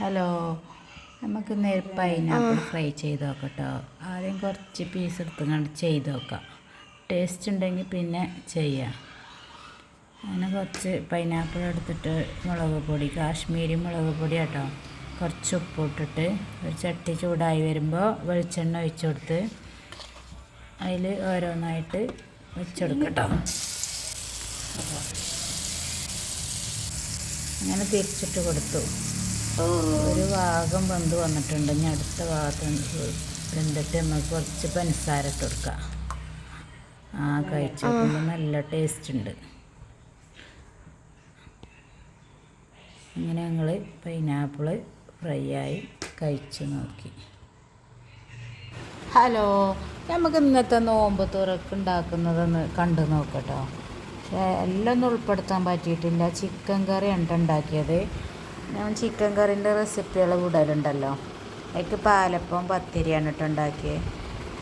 Hello. നമുക്ക് നേരെ pineapple fry ചെയ്ത് നോക്കട്ടോ. ആദ്യം കുറച്ച് പീസ് എടുത്ത് എടുത്തുകൊണ്ട് ചെയ്ത് നോക്കാം. ടേസ്റ്റ് ഉണ്ടെങ്കിൽ പിന്നെ ചെയ്യാം. അങ്ങനെ കുറച്ച് പൈനാപ്പിൾ എടുത്തിട്ട് മുളക് പൊടി കാശ്മീരി മുളക് പൊടി കേട്ടോ കുറച്ച് ഉപ്പ് ഇട്ടിട്ട് ഒരു ചട്ടി ചൂടായി വരുമ്പോൾ വെളിച്ചെണ്ണ ഒഴിച്ചു കൊടുത്ത് അതിൽ ഓരോന്നായിട്ട് വെച്ചെടുക്കട്ടോ അങ്ങനെ തിരിച്ചിട്ട് കൊടുത്തു. ഒരു ഭാഗം വെന്ത് വന്നിട്ടുണ്ട്. ഇനി അടുത്ത ഭാഗത്ത് വെന്തിട്ട് നമുക്ക് കുറച്ച് പഞ്ചസാര ഇട്ട് കൊടുക്കാം. ആ കഴിച്ചു? നോക്കുമ്പോൾ നല്ല ടേസ്റ്റ് ഉണ്ട്. അങ്ങനെ ഞങ്ങൾ പൈനാപ്പിൾ ഫ്രൈ ആയി കഴിച്ചു നോക്കി. ഹലോ നമുക്ക് ഇന്നത്തെ നോമ്പ് തുറക്ക് ഉണ്ടാക്കുന്നതെന്ന് കണ്ടു നോക്കട്ടോ പക്ഷേ എല്ലാം ഒന്നും ഉൾപ്പെടുത്താൻ പറ്റിയിട്ടില്ല. ചിക്കൻ കറി ഉണ്ട് ഉണ്ടാക്കിയത്. ഞാൻ ചിക്കൻ കറീന്റെ റെസിപ്പികൾ വിടലുണ്ടല്ലോ അതിക്ക് പാലപ്പം പത്തിരിയാണ് കേട്ടോ ഉണ്ടാക്കിയത്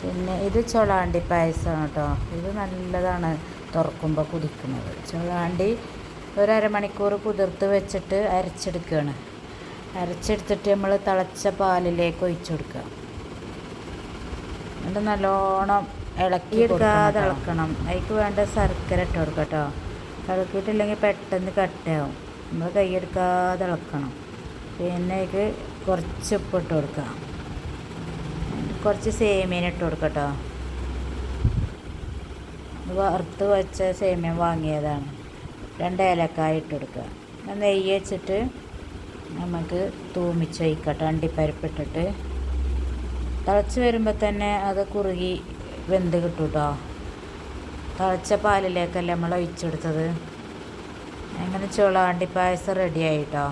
പിന്നെ ഇത് ചൊളാണ്ടി പായസമാണ് കേട്ടോ. ഇത് നല്ലതാണ് തുറക്കുമ്പോൾ കുടിക്കുന്നത്. ചൊളാണ്ടി ഒരമണിക്കൂർ കുതിർത്ത് വെച്ചിട്ട് അരച്ചെടുക്കുകയാണ് അരച്ചെടുത്തിട്ട് നമ്മൾ തിളച്ച പാലിലേക്ക് ഒഴിച്ചു കൊടുക്കുക. എന്നിട്ട് നല്ലോണം ഇളക്കി എടുക്കാതെ ഇളക്കണം അതിക്ക് വേണ്ട ശർക്കര ഇട്ട് കൊടുക്കാം കേട്ടോ. ഇളക്കിയിട്ടില്ലെങ്കിൽ പെട്ടെന്ന് കട്ടയാവും നമ്മൾ കൈയെടുക്കാതെ ഇളക്കണം. പിന്നെ അതിക്ക് കുറച്ച് ഉപ്പ് ഇട്ട് കൊടുക്കാം. കുറച്ച് സേമിയൻ ഇട്ട് കൊടുക്കട്ടോ. വറുത്ത് വെച്ച സേമിയൻ വാങ്ങിയതാണ്. രണ്ട് ഏലക്കായ ഇട്ട് കൊടുക്കുക നെയ്യ് വെച്ചിട്ട് നമുക്ക് തൂമിച്ച് വയ്ക്കട്ടെ അണ്ടിപ്പരിപ്പിട്ടിട്ട് തിളച്ച് വരുമ്പോൾ തന്നെ അത് കുറുകി വെന്ത് കിട്ടും കേട്ടോ തിളച്ച പാലിലേക്കല്ലേ നമ്മൾ ഒഴിച്ചെടുത്തത്? അങ്ങനെ വണ്ടി പായസം റെഡി ആയിട്ടോ?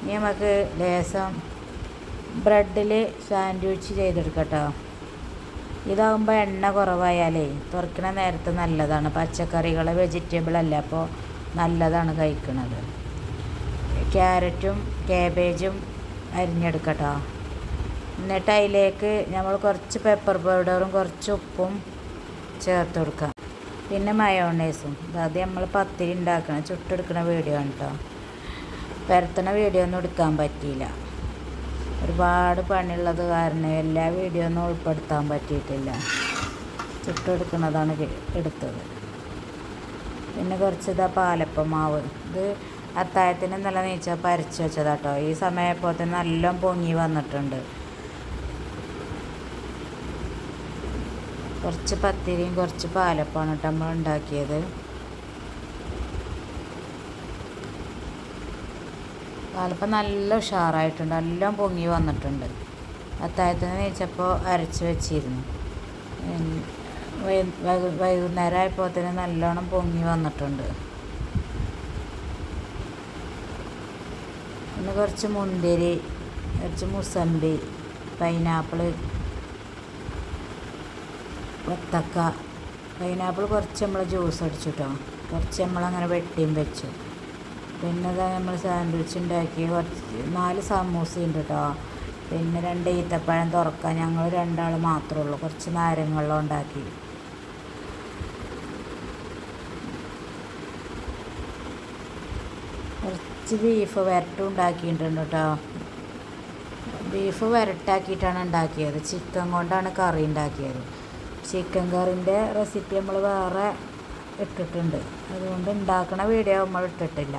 ഇനി നമുക്ക് ലേസം ബ്രെഡിൽ സാൻഡ്വിച്ച് ചെയ്തെടുക്കട്ടോ. ഇതാകുമ്പോൾ എണ്ണ കുറവായാലേ തുറക്കണ നേരത്തെ നല്ലതാണ്. പച്ചക്കറികൾ വെജിറ്റബിൾ അല്ല അപ്പോൾ നല്ലതാണ് കഴിക്കുന്നത് ക്യാരറ്റും കാബേജും അരിഞ്ഞെടുക്കട്ടോ. എന്നിട്ട് അതിലേക്ക് നമ്മൾ കുറച്ച് പെപ്പർ പൗഡറും കുറച്ച് ഉപ്പും ചേർത്ത് കൊടുക്കാം പിന്നെ മയോണൈസും. അത് നമ്മൾ പത്തിരി ഉണ്ടാക്കണം ചുട്ടെടുക്കുന്ന വീഡിയോ ആണ് കേട്ടോ പരത്തണ വീഡിയോ ഒന്നും എടുക്കാൻ പറ്റിയില്ല. ഒരുപാട് പണിയുള്ളത് കാരണം എല്ലാ വീഡിയോ ഒന്നും ഉൾപ്പെടുത്താൻ പറ്റിയിട്ടില്ല. ചുട്ടെടുക്കുന്നതാണ് എടുത്തത്. പിന്നെ കുറച്ച് ഇതാ പാലപ്പം മാവ് ഇത് അത്തായത്തിന് നല്ല നീച്ച പരച്ചു വെച്ചതാട്ടോ ഈ സമയപ്പോൾ തന്നെ നല്ല പൊങ്ങി വന്നിട്ടുണ്ട്. കുറച്ച് പത്തിരിയും കുറച്ച് പാലപ്പമാണ് കേട്ടോ നമ്മൾ ഉണ്ടാക്കിയത്. പാലപ്പം നല്ല ഉഷാറായിട്ടുണ്ട് എല്ലാം പൊങ്ങി വന്നിട്ടുണ്ട്. അത്തായത്തിന് നീച്ചപ്പോൾ അരച്ച് വെച്ചിരുന്നു. വൈകുന്നേരം ആയപ്പോൾ തന്നെ നല്ലോണം പൊങ്ങി വന്നിട്ടുണ്ട്. പിന്നെ കുറച്ച് മുന്തിരി കുറച്ച് മുസമ്പി പൈനാപ്പിൾ വത്തക്ക. പൈനാപ്പിൾ കുറച്ച് നമ്മൾ ജ്യൂസ് അടിച്ചു കേട്ടോ കുറച്ച് നമ്മളങ്ങനെ വെട്ടിയും വെച്ചു. പിന്നെ ഇതാ നമ്മൾ സാൻഡ്വിച്ച് ഉണ്ടാക്കി കുറച്ച് നാല് സമൂസ ഉണ്ട് കേട്ടോ പിന്നെ രണ്ട് ഈത്തപ്പഴം തുറക്കാൻ ഞങ്ങൾ രണ്ടാൾ മാത്രമേ ഉള്ളൂ. കുറച്ച് നാരങ്ങളും ഉണ്ടാക്കി. കുറച്ച് ബീഫ് വരട്ടും ഉണ്ടാക്കിയിട്ടുണ്ട് കേട്ടോ ബീഫ് വരട്ടാക്കിയിട്ടാണ് ഉണ്ടാക്കിയത്. ചിക്കൻ കൊണ്ടാണ് കറി ഉണ്ടാക്കിയത്. ചിക്കൻ കറിന്റെ റെസിപ്പി നമ്മൾ വേറെ ഇട്ടിട്ടുണ്ട്. അതുകൊണ്ട് ഉണ്ടാക്കുന്ന വീഡിയോ നമ്മൾ ഇട്ടിട്ടില്ല.